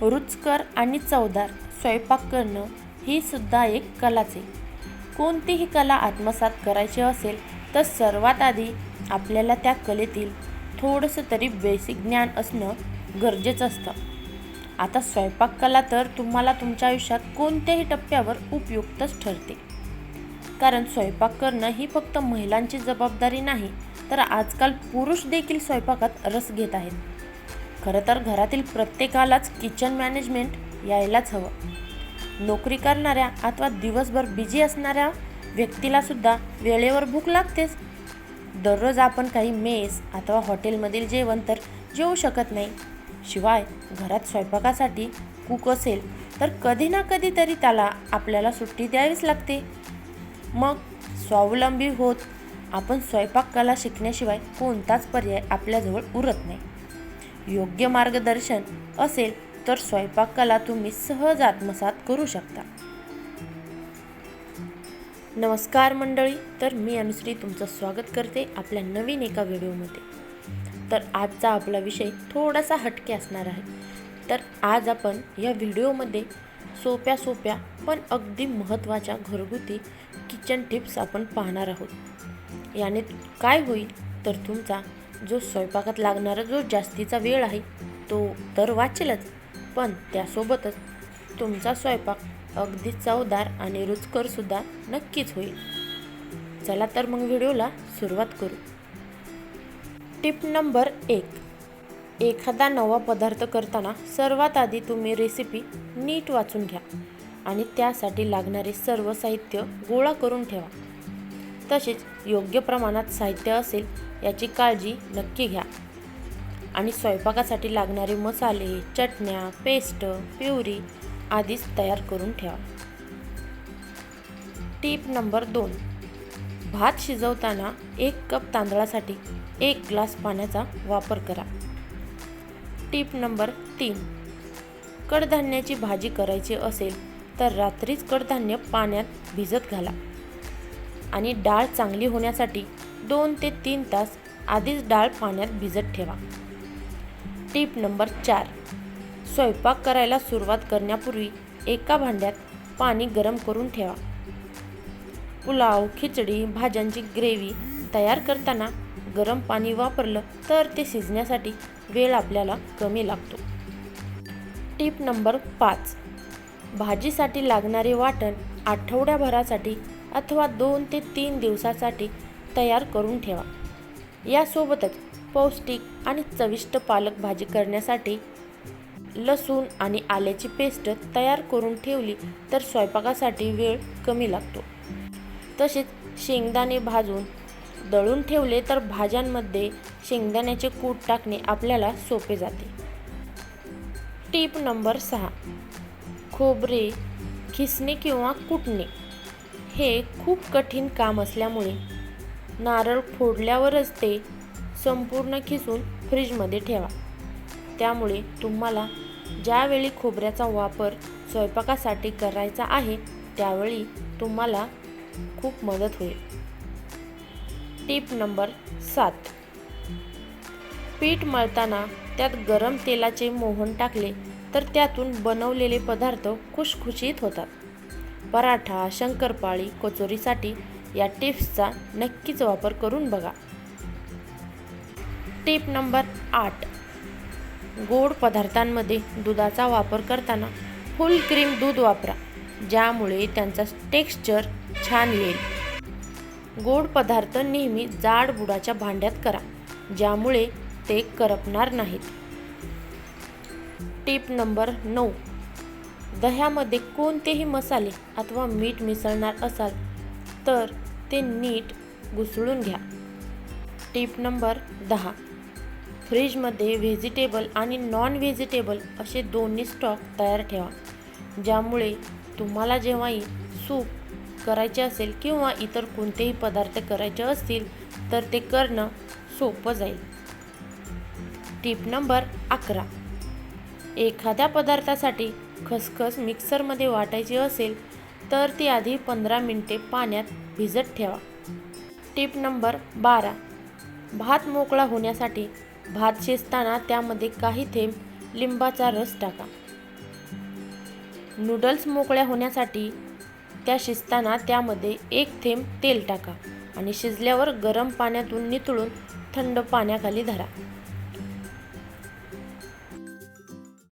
रुचकर आणि चवदार स्वयंपाक करणं ही सुद्धा एक कलाच आहे. कोणतीही कला आत्मसात करायची असेल तर सर्वात आधी आपल्याला त्या कलेतील थोडंसं तरी बेसिक ज्ञान असणं गरजेचं असतं. आता स्वयंपाक कला तर तुम्हाला तुमच्या आयुष्यात कोणत्याही टप्प्यावर उपयुक्तच ठरते. कारण स्वयंपाक करणं ही फक्त महिलांची जबाबदारी नाही तर आजकाल पुरुष देखील स्वयंपाकात रस घेत आहेत. खरं तर घरातील प्रत्येकालाच किचन मॅनेजमेंट यायलाच हवं. नोकरी करणाऱ्या अथवा दिवसभर बिझी असणाऱ्या व्यक्तीलासुद्धा वेळेवर भूक लागतेच. दररोज आपण काही मेस अथवा हॉटेलमधील जेवण तर जेवू शकत नाही. शिवाय घरात स्वयंपाकासाठी कुक असेल तर कधी ना कधी तरी त्याला आपल्याला सुट्टी द्यावीच लागते. मग स्वावलंबी होत आपण स्वयंपाक कला शिकण्याशिवाय कोणताच पर्याय आपल्याजवळ उरत नाही. योग्य मार्गदर्शन असेल तर स्वयंपाक कला तुम्ही सहज आत्मसात करू शकता. नमस्कार मंडळी तर मी अनुश्री तुमचं स्वागत करते आपल्या नवीन एका व्हिडिओमध्ये. तर आजचा आपला विषय थोडासा हटके असणार आहे. तर आज आपण या व्हिडिओमध्ये सोप्या सोप्या पण अगदी महत्त्वाच्या घरगुती किचन टिप्स आपण पाहणार आहोत. याने काय होईल तर तुमचा जो स्वयंपाकात लागणारा जो जास्तीचा वेळ आहे तो तर वाचेलच पण त्यासोबतच तुमचा स्वयंपाक अगदी चवदार आणि रुचकरसुद्धा नक्कीच होईल. चला तर मग व्हिडिओला सुरुवात करू. टिप नंबर एक. एखादा नवा पदार्थ करताना सर्वात आधी तुम्ही रेसिपी नीट वाचून घ्या आणि त्यासाठी लागणारे सर्व साहित्य गोळा करून ठेवा. तसेच योग्य प्रमाणात साहित्य असेल याची काळजी नक्की घ्या. आणि स्वयंपाकासाठी लागणारे मसाले चटण्या पेस्ट प्युरी आधीच तयार करून ठेवा. टीप नंबर दोन. भात शिजवताना एक कप तांदळासाठी एक ग्लास पाण्याचा वापर करा. टीप नंबर तीन. कडधान्याची भाजी करायची असेल तर रात्रीच कडधान्य पाण्यात भिजत घाला. आणि डाळ चांगली होण्यासाठी दोन ते तीन तास आधीच डाळ पाण्यात भिजत ठेवा. टीप नंबर चार. स्वयंपाक करायला सुरुवात करण्यापूर्वी एका भांड्यात पाणी गरम करून ठेवा. पुलाव खिचडी भाज्यांची ग्रेव्ही तयार करताना गरम पाणी वापरलं तर ते शिजण्यासाठी वेळ आपल्याला कमी लागतो. टीप नंबर पाच. भाजीसाठी लागणारे वाटण आठवड्याभरासाठी अथवा दोन ते तीन दिवसासाठी तयार करून ठेवा. यासोबतच पौष्टिक आणि चविष्ट पालक भाजी करण्यासाठी लसूण आणि आल्याची पेस्ट तयार करून ठेवली तर स्वयंपाकासाठी वेळ कमी लागतो. तसेच शेंगदाणे भाजून दळून ठेवले तर भाज्यांमध्ये शेंगदाण्याचे कूट टाकणे आपल्याला सोपे जाते. टीप नंबर सहा. खोबरे खिसणे किंवा कुटणे हे खूप कठीण काम असल्यामुळे नारळ फोडल्यावरच ते संपूर्ण खिसून फ्रीजमध्ये ठेवा. त्यामुळे तुम्हाला ज्यावेळी खोबऱ्याचा वापर स्वयंपाकासाठी करायचा आहे त्यावेळी तुम्हाला खूप मदत होईल. टीप नंबर सात. पीठ मळताना त्यात गरम तेलाचे मोहन टाकले तर त्यातून बनवलेले पदार्थ खुशखुशीत होतात. पराठा शंकरपाळी कचोरीसाठी या टिप्सचा नक्कीच वापर करून बघा. टिप नंबर आठ. गोड पदार्थांमध्ये दुधाचा वापर करताना फुल क्रीम दूध वापरा ज्यामुळे त्यांचा टेक्स्चर छान येईल. गोड पदार्थ नेहमी जाड बुडाच्या भांड्यात करा ज्यामुळे ते करपणार नाहीत. टिप नंबर नऊ. दह्यामध्ये कोणतेही मसाले अथवा मीठ मिसळणार असाल तर ते नीट घुसळून घ्या. टीप नंबर दहा. फ्रीजमध्ये व्हेजिटेबल आणि नॉन व्हेजिटेबल असे दोन्ही स्टॉक तयार ठेवा ज्यामुळे तुम्हाला जेव्हाही सूप करायचे असेल किंवा इतर कोणतेही पदार्थ करायचे असतील तर ते करणं सोपं जाईल. टीप नंबर अकरा. एखाद्या पदार्थासाठी खसखस मिक्सरमध्ये वाटायची असेल तर ती आधी पंधरा मिनटे पाण्यात भिजत ठेवा. टीप नंबर बारा. भात मोकळा होण्यासाठी भात शिजताना त्यामध्ये काही थेंब लिंबाचा रस टाका. नूडल्स मोकळ्या होण्यासाठी त्या शिजताना त्यामध्ये एक थेंब तेल टाका आणि शिजल्यावर गरम पाण्यातून नितळून थंड पाण्याखाली धरा.